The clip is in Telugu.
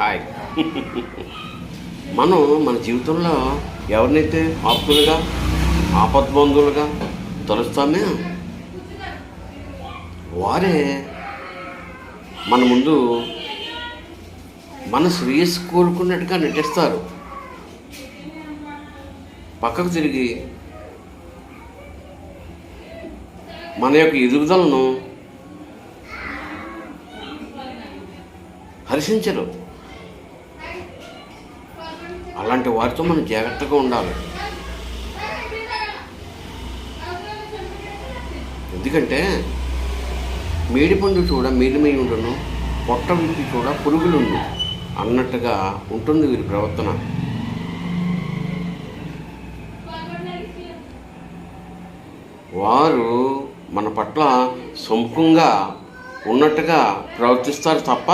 హాయ్. మనం మన జీవితంలో ఎవరినైతే ఆప్తులుగా ఆపద్బంధువులుగా తలుస్తామే వారే మన ముందు మన శ్రేయస్సు కోరుకున్నట్టుగా నటిస్తారు. పక్కకు తిరిగి మన యొక్క ఎదుగుదలను హర్షించరు. అలాంటి వారితో మనం జాగ్రత్తగా ఉండాలి. ఎందుకంటే మేడిపండు చూడ మేలిమై ఉండును పొట్ట విప్పి చూడ పురుగులుండు అన్నట్టుగా ఉంటుంది వీరి ప్రవర్తన. వారు మన పట్ల సముఖంగా ఉన్నట్టుగా ప్రవర్తిస్తారు తప్ప